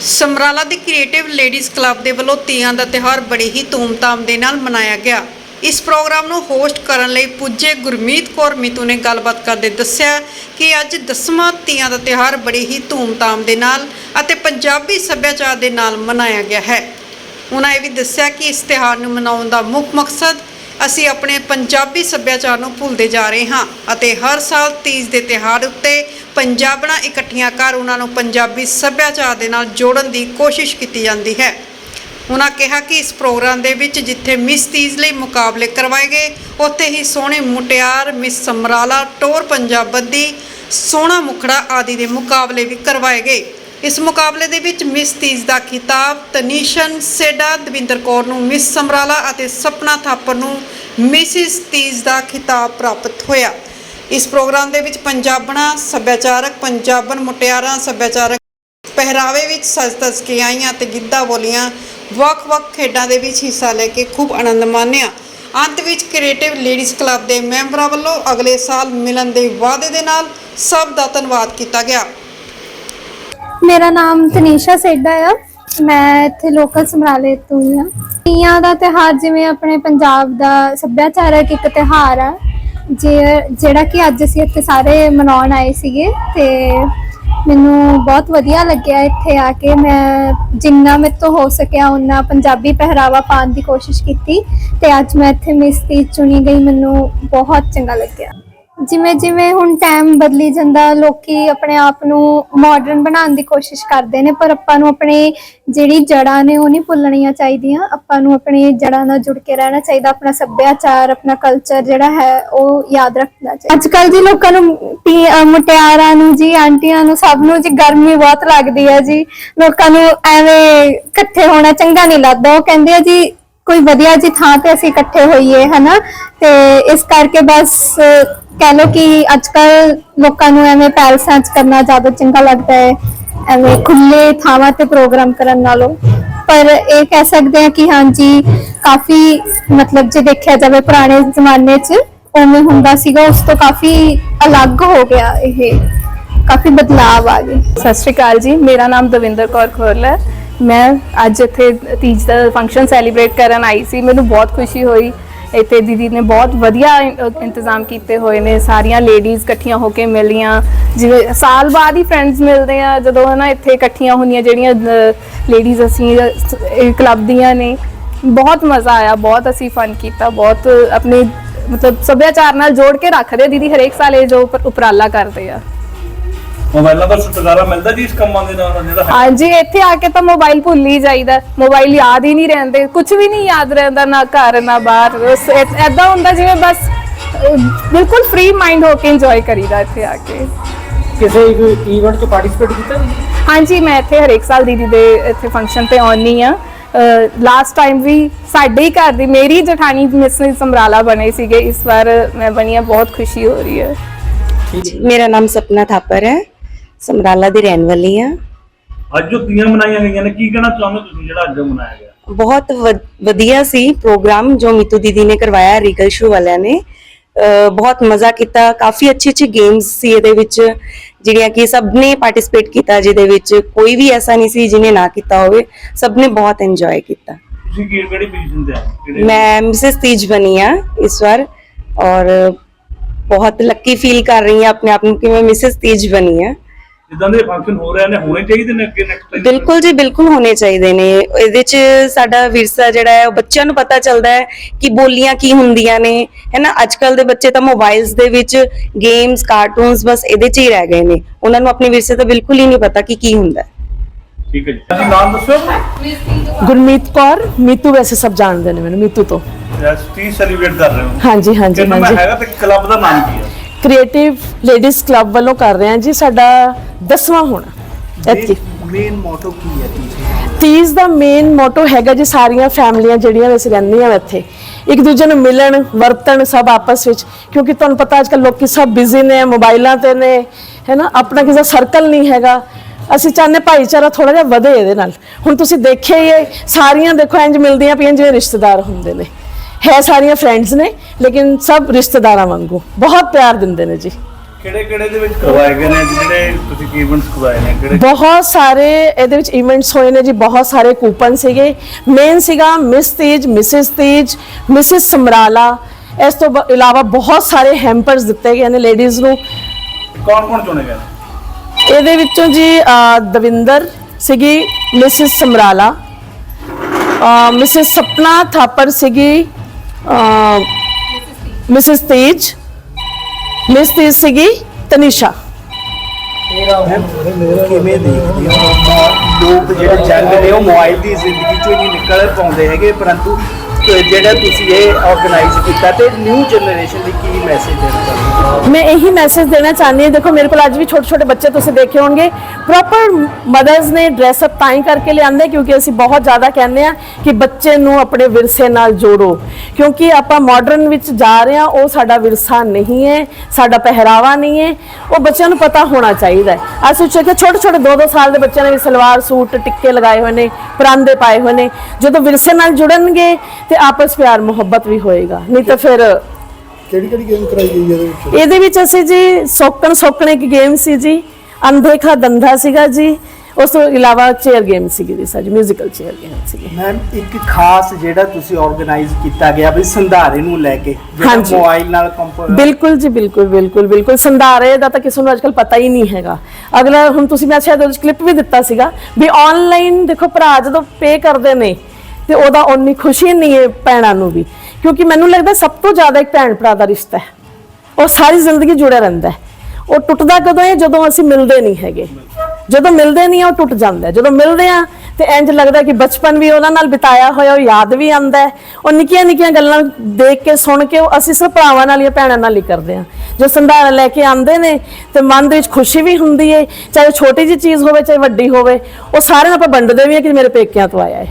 ਸਮਰਾਲਾ ਦੀ creative ladies club ਦੇ ਵੱਲੋਂ ਤੀਆਂ ਦਾ ਤਿਹਾਰ ਬੜੇ ਹੀ ਧੂਮ ਧਾਮ ਦੇ ਨਾਲ ਮਨਾਇਆ ਗਿਆ। ਇਸ ਪ੍ਰੋਗਰਾਮ ਨੂੰ ਹੋਸਟ ਕਰਨ ਲਈ ਪੁੱਜੇ ਗੁਰਮੀਤ ਕੌਰ ਮਿਤੂ ਨੇ ਗੱਲਬਾਤ ਕਰਦੇ ਦੱਸਿਆ ਕਿ ਅੱਜ ਦਸਵਾਂ ਤੀਆਂ ਦਾ ਤਿਹਾਰ ਬੜੇ ਹੀ ਧੂਮ ਧਾਮ ਦੇ ਨਾਲ ਅਤੇ ਪੰਜਾਬੀ ਸੱਭਿਆਚਾਰ ਦੇ ਨਾਲ ਮਨਾਇਆ ਗਿਆ ਹੈ। ਉਹਨਾਂ ਇਹ ਵੀ ਦੱਸਿਆ ਕਿ ਇਸ ਤਿਹਾਰ ਨੂੰ ਮਨਾਉਣ ਦਾ ਮੁੱਖ ਮਕਸਦ ਅਸੀਂ ਆਪਣੇ ਪੰਜਾਬੀ ਸੱਭਿਆਚਾਰ ਨੂੰ ਭੁੱਲਦੇ ਜਾ ਰਹੇ ਹਾਂ ਅਤੇ ਹਰ ਸਾਲ ਤੀਜ ਦੇ ਤਿਉਹਾਰ ਉੱਤੇ ਪੰਜਾਬਣਾਂ ਇਕੱਠੀਆਂ ਕਰ ਉਹਨਾਂ ਨੂੰ ਪੰਜਾਬੀ ਸੱਭਿਆਚਾਰ ਦੇ ਨਾਲ ਜੋੜਨ ਦੀ ਕੋਸ਼ਿਸ਼ ਕੀਤੀ ਜਾਂਦੀ ਹੈ। ਉਹਨਾਂ ਕਿਹਾ ਕਿ ਇਸ ਪ੍ਰੋਗਰਾਮ ਦੇ ਵਿੱਚ ਜਿੱਥੇ ਮਿਸ ਤੀਜ ਲਈ ਮੁਕਾਬਲੇ ਕਰਵਾਏ ਗਏ, ਉੱਥੇ ਹੀ ਸੋਹਣੇ ਮੁਟਿਆਰ, ਮਿਸ ਸਮਰਾਲਾ, ਟੋਰ ਪੰਜਾਬ ਸੋਹਣਾ ਮੁਖੜਾ ਆਦਿ ਦੇ ਮੁਕਾਬਲੇ ਵੀ ਕਰਵਾਏ ਗਏ। ਇਸ ਮੁਕਾਬਲੇ ਦੇ ਵਿੱਚ ਮਿਸ ਤੀਜ ਦਾ ਖਿਤਾਬ ਤਨੀਸ਼ਨ ਸੇਡਾ, ਦਵਿੰਦਰ ਕੌਰ ਨੂੰ ਮਿਸ ਸਮਰਾਲਾ ਅਤੇ ਸਪਨਾ ਥਾਪਰ ਨੂੰ ਮਿਸਿਸ ਤੀਜ ਦਾ ਖਿਤਾਬ ਪ੍ਰਾਪਤ ਹੋਇਆ। ਇਸ ਪ੍ਰੋਗਰਾਮ ਦੇ ਵਿੱਚ ਪੰਜਾਬਣਾ, ਸੱਭਿਆਚਾਰਕ, ਪੰਜਾਬਣ ਮੁਟਿਆਰਾਂ, ਸੱਭਿਆਚਾਰਕ ਪਹਿਰਾਵੇ ਵਿੱਚ ਸਜ-ਧਜ ਕੇ ਆਈਆਂ ਤੇ ਗਿੱਧਾ ਬੋਲੀਆਂ ਵੱਖ-ਵੱਖ ਖੇਡਾਂ ਦੇ ਵਿੱਚ ਹਿੱਸਾ ਲੈ ਕੇ ਖੂਬ ਆਨੰਦ ਮਾਣਿਆ। ਅੰਤ ਵਿੱਚ ਕ੍ਰੀਏਟਿਵ ਲੇਡੀਜ਼ ਕਲੱਬ ਦੇ ਮੈਂਬਰਾਂ ਵੱਲੋਂ ਅਗਲੇ ਸਾਲ ਮਿਲਣ ਦੇ ਵਾਅਦੇ ਦੇ ਨਾਲ ਸਭ ਦਾ ਧੰਨਵਾਦ ਕੀਤਾ ਗਿਆ। ਮੇਰਾ ਨਾਮ ਤਨੀਸ਼ਾ ਸੇਡਾ ਆ। ਮੈਂ ਇੱਥੇ ਲੋਕਲ ਸਮਰਾਲੇ ਤੋਂ ਹੀ ਆ। ਤੀਆਂ ਦਾ ਤਿਹਾਰ ਜਿਵੇਂ ਆਪਣੇ ਪੰਜਾਬ ਦਾ ਸੱਭਿਆਚਾਰਕ ਇੱਕ ਤਿਹਾਰ ਆ, ਜੇ- ਜਿਹੜਾ ਕਿ ਅੱਜ ਅਸੀਂ ਇੱਥੇ ਸਾਰੇ ਮਨਾਉਣ ਆਏ ਸੀਗੇ ਤੇ ਮੈਨੂੰ ਬਹੁਤ ਵਧੀਆ ਲੱਗਿਆ ਇੱਥੇ ਆ ਕੇ। ਮੈਂ ਜਿੰਨਾ ਮੇਰੇ ਤੋਂ ਹੋ ਸਕਿਆ ਉਨਾ ਪੰਜਾਬੀ ਪਹਿਰਾਵਾ ਪਾਉਣ ਦੀ ਕੋਸ਼ਿਸ਼ ਕੀਤੀ ਤੇ ਅੱਜ ਮੈਂ ਇੱਥੇ ਮਿਸ ਚੁਣੀ ਗਈ, ਮੈਨੂੰ ਬਹੁਤ ਚੰਗਾ ਲੱਗਿਆ। ਜਿਵੇਂ ਜਿਵੇਂ ਹੁਣ ਟਾਈਮ ਬਦਲੀ ਜਾਂਦਾ, ਲੋਕੀ ਆਪਣੇ ਆਪ ਨੂੰ ਮਾਡਰਨ ਬਣਾਉਣ ਦੀ ਕੋਸ਼ਿਸ਼ ਕਰਦੇ ਨੇ, ਪਰ ਆਪਾਂ ਨੂੰ ਆਪਣੇ ਜਿਹੜੀ ਜੜ੍ਹਾਂ ਨੇ ਉਹ ਨਹੀਂ ਭੁੱਲਣੀਆਂ ਚਾਹੀਦੀਆਂ। ਆਪਾਂ ਨੂੰ ਆਪਣੇ ਜੜ੍ਹਾਂ ਨਾਲ ਜੁੜ ਕੇ ਰਹਿਣਾ ਚਾਹੀਦਾ, ਆਪਣਾ ਸੱਭਿਆਚਾਰ, ਆਪਣਾ ਕਲਚਰ ਜਿਹੜਾ ਹੈ, ਉਹ ਯਾਦ ਰੱਖਣਾ ਚਾਹੀਦਾ। ਅੱਜ ਕੱਲ ਜੀ ਲੋਕਾਂ ਨੂੰ ਤੀ- ਅਹ ਮੁਟਿਆਰਾਂ ਨੂੰ ਜੀ, ਆਂਟੀਆਂ ਨੂੰ ਸਭ ਨੂੰ ਜੀ ਗਰਮੀ ਬਹੁਤ ਲੱਗਦੀ ਹੈ ਜੀ। ਲੋਕਾਂ ਨੂੰ ਐਵੇਂ ਇਕੱਠੇ ਹੋਣਾ ਚੰਗਾ ਨਹੀਂ ਲੱਗਦਾ। ਉਹ ਕਹਿੰਦੇ ਆ ਜੀ ਕੋਈ ਵਧੀਆ ਜੀ ਥਾਂ ਤੇ ਅਸੀਂ ਇਕੱਠੇ ਹੋਈਏ, ਹਨਾ? ਤੇ ਇਸ ਕਰਕੇ ਬਸ, ਕਹਿ ਲੋ ਕਿ ਅੱਜ ਕੱਲ ਲੋਕਾਂ ਨੂੰ ਐਵੇਂ ਪੈਲਸਾਂ 'ਚ ਕਰਨਾ ਜ਼ਿਆਦਾ ਚੰਗਾ ਲੱਗਦਾ ਹੈ, ਐਵੇਂ ਖੁੱਲੇ ਥਾਵਾਂ ਤੇ ਪ੍ਰੋਗਰਾਮ ਕਰਨ ਨਾਲੋਂ। ਪਰ ਇਹ ਕਹਿ ਸਕਦੇ ਹਾਂ ਕਿ ਹਾਂਜੀ, ਕਾਫੀ ਮਤਲਬ ਜੇ ਦੇਖਿਆ ਜਾਵੇ ਪੁਰਾਣੇ ਜ਼ਮਾਨੇ 'ਚ, ਉਵੇਂ ਹੁੰਦਾ ਸੀਗਾ, ਉਸ ਤੋਂ ਕਾਫੀ ਅਲੱਗ ਹੋ ਗਿਆ ਇਹ, ਕਾਫੀ ਬਦਲਾਅ ਆ ਗਏ ਸਤਿ ਸ਼੍ਰੀ ਅਕਾਲ ਜੀ, ਮੇਰਾ ਨਾਮ ਦਵਿੰਦਰ ਕੌਰ ਖੋਰਲਾ ਹੈ। ਮੈਂ ਅੱਜ ਇੱਥੇ ਤੀਜ ਦਾ ਫੰਕਸ਼ਨ ਸੈਲੀਬ੍ਰੇਟ ਕਰਨ ਆਈ ਸੀ। ਮੈਨੂੰ ਬਹੁਤ ਖੁਸ਼ੀ ਹੋਈ। ਇੱਥੇ ਦੀਦੀ ਨੇ ਬਹੁਤ ਵਧੀਆ ਇੰਤਜ਼ਾਮ ਕੀਤੇ ਹੋਏ ਨੇ। ਸਾਰੀਆਂ ਲੇਡੀਜ਼ ਇਕੱਠੀਆਂ ਹੋ ਕੇ ਮਿਲੀਆਂ। ਜਿਵੇਂ ਸਾਲ ਬਾਅਦ ਹੀ ਫਰੈਂਡਸ ਮਿਲਦੇ ਆ। ਜਦੋਂ ਹਨਾ ਇੱਥੇ ਇਕੱਠੀਆਂ ਹੁੰਦੀਆਂ ਜਿਹੜੀਆਂ ਲੇਡੀਜ਼ ਅਸੀਂ ਕਲੱਬ ਦੀਆਂ ਨੇ। ਬਹੁਤ ਮਜ਼ਾ ਆਇਆ। ਬਹੁਤ ਅਸੀਂ ਫਨ ਕੀਤਾ। ਬਹੁਤ ਆਪਣੇ ਮਤਲਬ ਸੱਭਿਆਚਾਰ ਨਾਲ ਜੋੜ ਕੇ ਰੱਖਦੇ ਦੀਦੀ ਹਰੇਕ ਸਾਲ ਇਹ ਜੋ ਉਪ- ਉਪਰਾਲਾ ਕਰਦੇ ਆ। ਮੋਬਾਈਲਾਂ ਦਾ ਛੁਟਕਾਰਾ ਮਿਲਦਾ ਜੀ ਇਸ ਕੰਮਾਂ ਦੇ ਨਾਲ ਜਿਹੜਾ ਹੈ? ਹਾਂਜੀ ਇੱਥੇ ਆ ਕੇ ਤਾਂ ਮੋਬਾਈਲ ਭੁੱਲ ਹੀ ਜਾਈਦਾ। ਮੋਬਾਈਲ ਯਾਦ ਹੀ ਨਹੀਂ ਰਹਿੰਦੇ ਕੁਝ ਵੀ ਨਹੀਂ ਯਾਦ ਰਹਿੰਦਾ ਨਾ ਘਰ ਨਾ ਬਾਹਰ। ਬਸ ਐਦਾਂ ਹੁੰਦਾ ਜਿਵੇਂ ਬਸ ਬਿਲਕੁਲ ਫ੍ਰੀ ਮਾਈਂਡ ਹੋ ਕੇ ਇੰਜੋਏ ਕਰੀਦਾ ਇੱਥੇ ਆ ਕੇ। ਕਿਸੇ ਇਵੈਂਟ 'ਚ ਪਾਰਟਿਸਿਪੇਟ ਕੀਤਾ ਜੀ ਹਾਂਜੀ ਮੈਂ ਇੱਥੇ ਹਰੇਕ ਸਾਲ ਦੀਦੀ ਦੇ ਇੱਥੇ ਫੰਕਸ਼ਨ ਤੇ ਆਉਣੀ ਆ ਲਾਸਟ ਟਾਈਮ ਵੀ ਸਾਡੇ ਹੀ ਘਰ ਦੀ ਮੇਰੀ ਜਠਾਣੀ ਮਿਸ ਸਮਰਾਲਾ ਬਣੇ ਸੀਗੇ। ਇਸ ਵਾਰ ਮੈਂ ਬਣੀ ਆ ਬਹੁਤ ਖੁਸ਼ੀ ਹੋ ਰਹੀ ਹੈ। ਮੇਰਾ ਨਾਮ ਸਪਨਾ ਥਾਪਰ ਹੈ। ਸਮਰਾਲਾ ਦੀ ਰਹਿਣ ਵਾਲੀ ਹਾਂ। ਅੱਜ ਜੋ ਤੀਆਂ ਮਨਾਈਆਂ ਗਈਆਂ ਨੇ ਕੀ ਕਹਿਣਾ ਚਾਹੁੰਦੇ ਤੁਸੀਂ ਜਿਹੜਾ ਅੱਜ ਮਨਾਇਆ ਗਿਆ? ਬਹੁਤ ਵ- ਵਧੀਆ ਸੀ ਪ੍ਰੋਗਰਾਮ ਜੋ ਮਿਤੂ ਦੀਦੀ ਨੇ ਕਰਵਾਇਆ ਰੀਗਲ ਸ਼ੋ ਵਾਲਿਆਂ ਨੇ। ਅਹ ਬਹੁਤ ਮਜ਼ਾ ਕੀਤਾ ਕਾਫੀ ਅੱਛੀ ਅੱਛੀ ਗੇਮਸ ਸੀ ਇਹਦੇ ਵਿੱਚ ਜਿਹੜੀਆਂ ਕਿ ਸਭ ਨੇ ਪਾਰਟਿਸਿਪੇਟ ਕੀਤਾ ਜਿਹਦੇ ਵਿੱਚ। ਕੋਈ ਵੀ ਐਸਾ ਨਹੀਂ ਸੀ ਜਿਹਨੇ ਨਾ ਕੀਤਾ ਹੋਵੇ ਸਭ ਨੇ ਬਹੁਤ ਇੰਜੋਏ ਕੀਤਾ। ਤੁਸੀਂ ਕੀ ਕਿਹੜੀ ਪੋਜੀਸ਼ਨ ਤੇ ਆ? ਕਿਹੜੇ ਮੈਂ ਮਿਸਿਸ ਤੀਜ ਬਣੀ ਆ ਇਸ ਵਾਰ ਔਰ ਬਹੁਤ ਲੱਕੀ ਫੀਲ ਕਰ ਰਹੀ ਹਾਂ ਆਪਣੇ ਆਪ ਨੂੰ ਕਿ ਮੈਂ ਮਿਸਿਸ ਤੀਜ ਬਣੀ ਆ ਜਿੱਦਾਂ ਦੇ ਫੰਕਸ਼ਨ ਹੋ ਰਹੇ ਨੇ ਹੋਣੇ ਚਾਹੀਦੇ ਨੇ ਅੱਗੇ ਨੈਕਸਟ ਟਾਈਮ ਬਿਲਕੁਲ ਜੀ ਬਿਲਕੁਲ ਹੋਣੇ ਚਾਹੀਦੇ ਨੇ। ਇਹਦੇ ਚ ਸਾਡਾ ਵਿਰਸਾ ਜਿਹੜਾ ਹੈ ਉਹ ਬੱਚਿਆਂ ਨੂੰ ਪਤਾ ਚੱਲਦਾ ਹੈ ਕਿ ਬੋਲੀਆਂ ਕੀ ਹੁੰਦੀਆਂ ਨੇ। ਹੈਨਾ ਅੱਜ ਕੱਲ ਦੇ ਬੱਚੇ ਤਾਂ ਮੋਬਾਈਲਸ ਦੇ ਵਿੱਚ ਗੇਮਸ ਕਾਰਟੂਨਸ ਬਸ ਇਹਦੇ ਚ ਹੀ ਰਹਿ ਗਏ ਨੇ। ਉਹਨਾਂ ਨੂੰ ਆਪਣੇ ਵਿਰਸੇ ਦਾ ਬਿਲਕੁਲ ਹੀ ਨਹੀਂ ਪਤਾ ਕਿ ਕੀ ਹੁੰਦਾ ਹੈ। ਠੀਕ ਹੈ ਜੀ। ਤੁਸੀਂ ਨਾਮ ਦੱਸੋ ਗੁਰਮੀਤ ਕੌਰ ਮੀਤੂ ਵੈਸੇ ਸਭ ਜਾਣਦੇ ਨੇ ਮੈਨੂੰ ਮੀਤੂ ਤੋਂ। ਐਸਟੀ ਸੈਲੀਬ੍ਰੇਟ ਕਰ ਰਹੇ ਹੋ। ਹਾਂਜੀ ਹਾਂਜੀ ਹਾਂਜੀ। ਹੈਗਾ ਤੇ ਕਲੱਬ ਦਾ ਨਾਮ ਕੀ ਹੈ? ਕ੍ਰੀਏਟਿਵ ਲੇਡੀਜ਼ ਕਲੱਬ ਵੱਲੋਂ ਕਰ ਰਹੇ ਹਾਂ ਜੀ ਸਾਡਾ 10ਵਾਂ ਹੋਣਾ। ਐਤਕੀ ਮੇਨ ਮੋਟੋ ਕੀ ਹੈ ਤੀਜ ਤੀਜ ਦਾ ਮੇਨ ਮੋਟੋ ਹੈਗਾ ਜੀ ਸਾਰੀਆਂ ਫੈਮਲੀਆਂ ਜਿਹੜੀਆਂ ਵੈਸੇ ਰਹਿੰਦੀਆਂ ਨੇ ਇੱਥੇ। ਇੱਕ ਦੂਜੇ ਨੂੰ ਮਿਲਣ ਵਰਤਣ ਸਭ ਆਪਸ ਵਿੱਚ। ਕਿਉਂਕਿ ਤੁਹਾਨੂੰ ਪਤਾ ਅੱਜ ਕੱਲ ਲੋਕੀ ਸਭ ਬਿਜ਼ੀ ਨੇ ਮੋਬਾਈਲਾਂ ਤੇ ਨੇ ਹੈਨਾ? ਆਪਣਾ ਕਿਸੇ ਸਰਕਲ ਨਹੀਂ ਹੈਗਾ। ਅਸੀਂ ਚਾਹੁੰਦੇ ਭਾਈਚਾਰਾ ਥੋੜਾ ਜਿਹਾ ਵਧੇ ਇਹਦੇ ਨਾਲ। ਹੁਣ ਤੁਸੀਂ ਦੇਖਿਆ ਹੀ ਹੈ ਸਾਰੀਆਂ ਦੇਖੋ ਇੰਜ ਮਿਲਦੀਆਂ ਪਈਆਂ ਜਿਵੇਂ ਰਿਸ਼ਤੇਦਾਰ ਹੁੰਦੇ ਨੇ। ਹੈ ਸਾਰੀਆਂ ਫਰੈਂਡਸ ਨੇ ਲੇਕਿਨ ਸਭ ਰਿਸ਼ਤੇਦਾਰਾਂ ਵਾਂਗੂ। ਬਹੁਤ ਪਿਆਰ ਦਿੰਦੇ ਨੇ ਜੀ। ਕਿਹੜੇ ਕਿਹੜੇ ਦੇ ਵਿੱਚ ਕਰਵਾਏ ਗਏ ਨੇ? ਜਿਹੜੇ ਤੁਸੀਂ ਇਵੈਂਟਸ ਕਰਵਾਏ ਨੇ ਕਿਹੜੇ ਬਹੁਤ ਸਾਰੇ ਇਹਦੇ ਵਿੱਚ ਇਵੈਂਟਸ ਹੋਏ ਨੇ ਜੀ ਬਹੁਤ ਸਾਰੇ ਕੂਪਨ ਸੀਗੇ। ਮੇਨ ਸੀਗਾ ਮਿਸ ਤੇਜ ਮਿਸਿਸ ਤੇਜ ਮਿਸਿਸ ਸਮਰਾਲਾ ਇਸ ਤੋਂ ਬ- ਇਲਾਵਾ ਬਹੁਤ ਸਾਰੇ ਹੈਂਪਰਸ ਦਿੱਤੇ ਗਏ ਨੇ ਲੇਡੀਜ਼ ਨੂੰ। ਕੌਣ ਕੌਣ ਚੁਣੇ ਗਏ ਨੇ? ਇਹਦੇ ਵਿੱਚੋਂ ਜੀ ਅਹ, ਦਵਿੰਦਰ ਸੀਗੀ ਮਿਸਿਸ ਸਮਰਾਲਾ ਮਿਸਿਸ ਸਪਨਾ ਥਾਪਰ ਸੀਗੀ। ਮਿਸਿਸ ਤੇਜ ਮਿਸ ਤੇਜ ਸੀਗੀ ਤਨੀਸ਼ਾ ਕਿਵੇਂ ਦੇਖਦੇ ਹੋ ਲੋਕ ਜਿਹੜੇ ਜੰਗ ਨੇ ਉਹ ਮੋਬਾਈਲ ਦੀ ਜ਼ਿੰਦਗੀ ਚੋਂ ਨਹੀਂ ਨਿਕਲ ਪਾਉਂਦੇ ਹੈਗੇ, ਪਰੰਤੂ ਜਿਹੜਾ ਤੁਸੀਂ ਇਹ ਆਰਗੇਨਾਈਜ਼ ਕੀਤਾ ਤੇ ਨਿਊ ਜਨਰੇਸ਼ਨ ਲਈ ਕੀ ਮੈਸੇਜ ਦੇਣਾ ਚਾਹੁੰਦੇ ਮੈਂ ਇਹੀ ਮੈਸੇਜ ਦੇਣਾ ਚਾਹੁੰਦੀ ਹਾਂ। ਦੇਖੋ, ਮੇਰੇ ਕੋਲ ਅੱਜ ਵੀ ਛੋਟੇ ਛੋਟੇ ਬੱਚੇ ਤੁਸੀਂ ਦੇਖੇ ਹੋਣਗੇ। ਪ੍ਰੋਪਰ ਮਦਰਸ ਨੇ ਡਰੈਸ ਅਪ ਤਾਂ ਹੀ ਕਰਕੇ ਲਿਆਂਦੇ, ਕਿਉਂਕਿ ਅਸੀਂ ਬਹੁਤ ਜ਼ਿਆਦਾ ਕਹਿੰਦੇ ਆ ਕਿ ਬੱਚੇ ਨੂੰ ਆਪਣੇ ਵਿਰਸੇ ਨਾਲ ਜੋੜੋ। ਕਿਉਂਕਿ ਆਪਾਂ ਮਾਡਰਨ ਵਿੱਚ ਜਾ ਰਹੇ ਆ ਉਹ ਸਾਡਾ ਵਿਰਸਾ ਨਹੀਂ ਹੈ, ਸਾਡਾ ਪਹਿਰਾਵਾ ਨਹੀਂ ਹੈ। ਉਹ ਬੱਚਿਆਂ ਨੂੰ ਪਤਾ ਹੋਣਾ ਚਾਹੀਦਾ ਹੈ। ਅਸੀਂ ਸੋਚਿਆ ਕਿ ਛੋਟੇ ਛੋਟੇ 2-2 ਸਾਲ ਦੇ ਬੱਚਿਆਂ ਨੇ ਵੀ ਸਲਵਾਰ ਸੂਟ, ਟਿੱਕੇ ਲਗਾਏ ਹੋਏ ਨੇ, ਪਰਾਂਦੇ ਪਾਏ ਹੋਏ ਨੇ। ਜਦੋਂ ਵਿਰਸੇ ਨਾਲ ਜੁੜਨਗੇ ਤੇ ਆਪਸ ਪਿਆਰ ਮੁਹੱਬਤ ਵੀ ਹੋਏਗਾ। ਨਹੀਂ ਤਾਂ ਫਿਰ ਕਿਹੜੀ ਕਿਹੜੀ ਗੇਮ ਕਰਾਈ ਗਈ ਇਹਦੇ ਵਿੱਚ? ਇਹਦੇ ਵਿੱਚ ਅਸੀਂ ਜੀ ਸੋਕਣ ਸੋਕਣ ਇੱਕ ਗੇਮ ਸੀ ਜੀ ਅਨਦੇਖਾ ਦੰਦਾ ਸੀਗਾ ਜੀ ਉਸ ਤੋਂ ਇਲਾਵਾ ਚੇਅਰ ਗੇਮ ਸੀਗੀ ਜੀ ਸਾਡੀ ਮਿਊਜ਼ੀਕਲ ਚੇਅਰ ਗੇਮ ਸੀਗੀ। ਮੈਮ ਇੱਕ ਖਾਸ ਜਿਹੜਾ ਤੁਸੀਂ ਆਰਗੇਨਾਈਜ਼ ਕੀਤਾ ਗਿਆ ਵੀ ਸੰਧਾਰੇ ਨੂੰ ਲੈ ਕੇ ਜਿਹੜਾ। ਮੋਬਾਈਲ ਨਾਲ ਕੰਪ ਬਿਲਕੁਲ ਜੀ ਬਿਲਕੁਲ ਬਿਲਕੁਲ ਬਿਲਕੁਲ। ਸੰਧਾਰੇ ਦਾ ਤਾਂ ਕਿਸੇ ਨੂੰ ਅੱਜਕੱਲ ਪਤਾ ਹੀ ਨਹੀਂ ਹੈਗਾ। ਅਗਲਾ ਹੁਣ ਤੁਸੀਂ ਮੈਂ ਸ਼ਾਇਦ ਉਹਦੇ ਕਲਿੱਪ ਵੀ ਦਿੱਤਾ ਸੀਗਾ ਵੀ ਆਨਲਾਈਨ ਦੇਖੋ ਭਰਾ ਜਦੋਂ ਪੇ ਕਰਦੇ ਨੇ ਤੇ ਉਹਦਾ ਉਨੀ ਖੁਸ਼ੀ ਨਹੀਂ ਹੈ ਭੈਣਾਂ ਨੂੰ ਵੀ। ਕਿਉਂਕਿ ਮੈਨੂੰ ਲੱਗਦਾ ਸਭ ਤੋਂ ਜ਼ਿਆਦਾ ਇੱਕ ਭੈਣ ਭਰਾ ਦਾ ਰਿਸ਼ਤਾ ਹੈ। ਉਹ ਸਾਰੀ ਜ਼ਿੰਦਗੀ ਜੁੜਿਆ ਰਹਿੰਦਾ ਹੈ। ਉਹ ਟੁੱਟਦਾ ਕਦੋਂ ਹੈ? ਜਦੋਂ ਅਸੀਂ ਮਿਲਦੇ ਨਹੀਂ ਹੈਗੇ। ਜਦੋਂ ਮਿਲਦੇ ਨਹੀਂ ਆ, ਉਹ ਟੁੱਟ ਜਾਂਦਾ ਜਦੋਂ ਮਿਲਦੇ ਆ ਤੇ ਇੰਜ ਲੱਗਦਾ ਕਿ ਬਚਪਨ ਵੀ ਉਹਨਾਂ ਨਾਲ ਬਿਤਾਇਆ ਹੋਇਆ, ਉਹ ਯਾਦ ਵੀ ਆਉਂਦਾ ਹੈ। ਉਹ ਨਿੱਕੀਆਂ ਨਿੱਕੀਆਂ ਗੱਲਾਂ ਦੇਖ ਕੇ, ਸੁਣ ਕੇ ਉਹ ਅਸੀਂ ਸਭ ਭਰਾਵਾਂ ਨਾਲ ਜਾਂ ਭੈਣਾਂ ਨਾਲ ਹੀ ਕਰਦੇ ਆ ਜੋ ਸੰਧਾਰਾ ਲੈ ਕੇ ਆਉਂਦੇ ਨੇ ਤੇ ਮਨ ਦੇ ਵਿੱਚ ਖੁਸ਼ੀ ਵੀ ਹੁੰਦੀ ਹੈ। ਚਾਹੇ ਛੋਟੀ ਜਿਹੀ ਚੀਜ਼ ਹੋਵੇ, ਚਾਹੇ ਵੱਡੀ ਹੋਵੇ, ਉਹ ਸਾਰਿਆਂ ਨੂੰ ਆਪਾਂ ਵੰਡਦੇ ਵੀ ਆ ਕਿ ਮੇਰੇ ਪੇਕਿਆਂ ਤੋਂ ਆਇਆ ਹੈ।